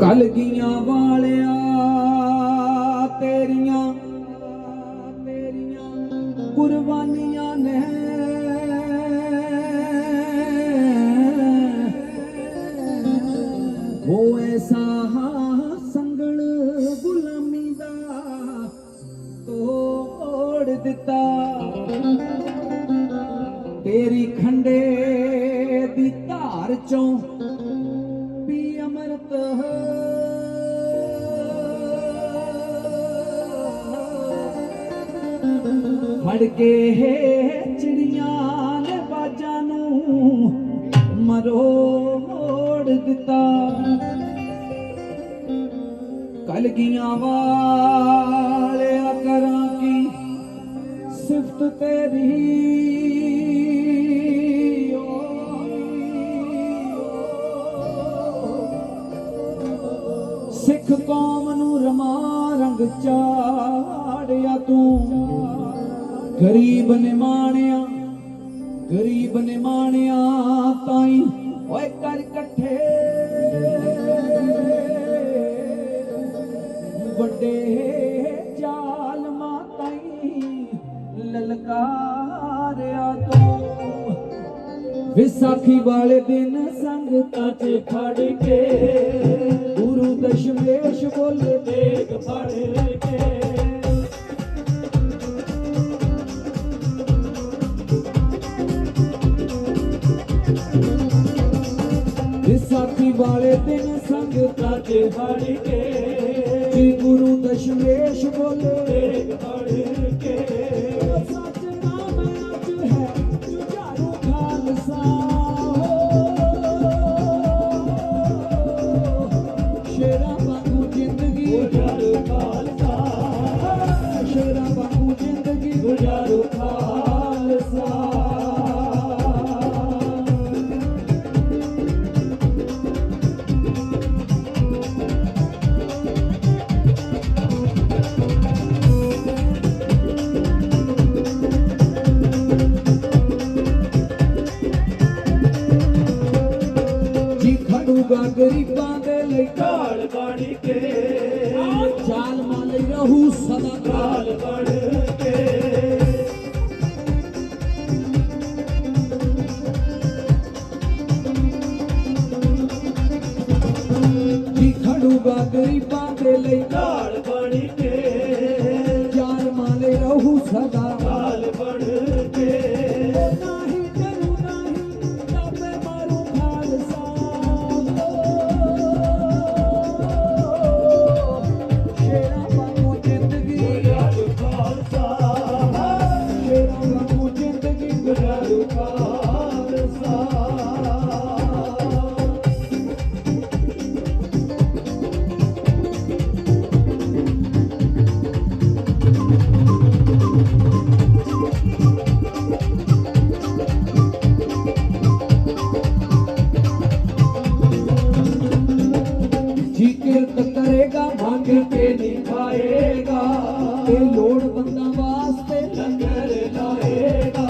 ਕਲਗੀਆਂ ਵਾਲਿਆ, ਤੇਰੀਆਂ ਤੇਰੀਆਂ ਕੁਰਬਾਨੀਆਂ ਨੇ। ਉਹ ਐਸਾ ਸੰਗਲ ਗੁਲਾਮੀ ਦਾ ਤੋੜ ਦਿੱਤਾ। ਤੇਰੀ ਖੰਡੇ ਦੀ ਧਾਰ ਚੋਂ ਫੜ ਕੇ ਚਿੜੀਆਂ ਨੇ ਬਾਜਾਂ ਨੂੰ ਮਰੋੜ ਦਿੱਤਾ। ਕਲਗੀਆਂ ਵਾਲਿਆ ਕਰਾਂ ਕੀ ਸਿਫਤ ਤੇਰੀ ਸਿੱਖ ਕੌਮ ਨੂੰ ਰਮਾ ਰੰਗ ਚਾੜਿਆ ਤੂੰ। ਗਰੀਬ ਨੇ ਮਾਣਿਆ ਗਰੀਬ ਨੇ ਮਾਣਿਆ ਤਾਈ ਓਏ ਕਰ ਇਕੱਠੇ। ਵੱਡੇ ਜ਼ਾਲਮਾਂ ਤਾਈ ਲਲਕਾਰਿਆ ਤੂੰ। ਵਿਸਾਖੀ ਵਾਲੇ ਦਿਨ ਸੰਗਤਾਂ 'ਚ ਖੜ ਕੇ ਵਾਲੇ ਦਿਨ ਸੰਗਤਾਂ 'ਚ ਖੜ ਕੇ ਜੀ ਗੁਰੂ ਦਸ਼ਮੇਸ਼ ਬੋਲੇ। ਕੇ। ਸੱਚ ਨਾਮ ਅੱਜ ਹੈ ਜੁਝਾਰੂ ਖਾਲਸਾ। ਸ਼ੇਰਾਂ ਬਣ ਕੇ ਚਾਲ ਮਾਲੇ ਰਹੂ ਸਦਾ ਕਾਲ ਬਣ ਕੇ ਜੀ ਖੜੂਗਾ ਗਰੀਬਾਂ ਦੇ ਲਈ ਢਾਲ ਬਣ ਕੇ ਚਾਲ ਮਾਲੇ ਰਹੂ ਸਦਾ ਕਾਲ ਬਣ करेगा, भाँग के निभाएगा। ते लोड़ बंदा वास्ते लंगर लाएगा।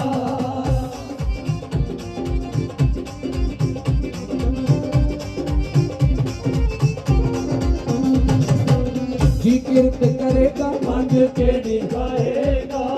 जी किरत करेगा, भाँग के निभाएगा।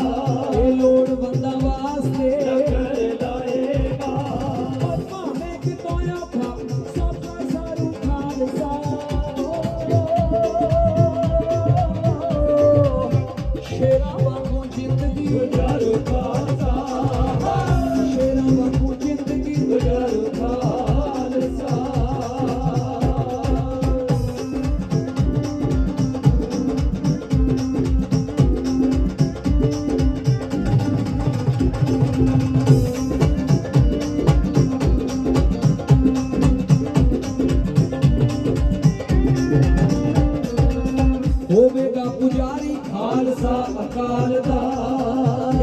ਹੋਵੇਗਾ ਪੁਜਾਰੀ ਖਾਲਸਾ ਅਕਾਲ ਦਾ,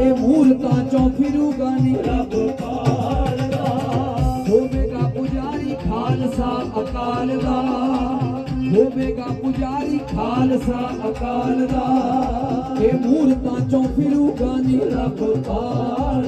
ਇਹ ਮੂਰਤਾਂ ਚੋਂ ਫਿਰੂਗਾ ਨੀ ਰੱਬ ਪਾਲ ਦਾ ਹੋਵੇਗਾ ਪੁਜਾਰੀ ਖਾਲਸਾ ਅਕਾਲ ਦਾ ਹੋਵੇਗਾ ਪੁਜਾਰੀ ਖਾਲਸਾ ਅਕਾਲ ਦਾ। ਇਹ ਮੂਰਤਾਂ ਚੋਂ ਫਿਰੂਗਾ ਨੀ ਰੱਬ ਪਾਲ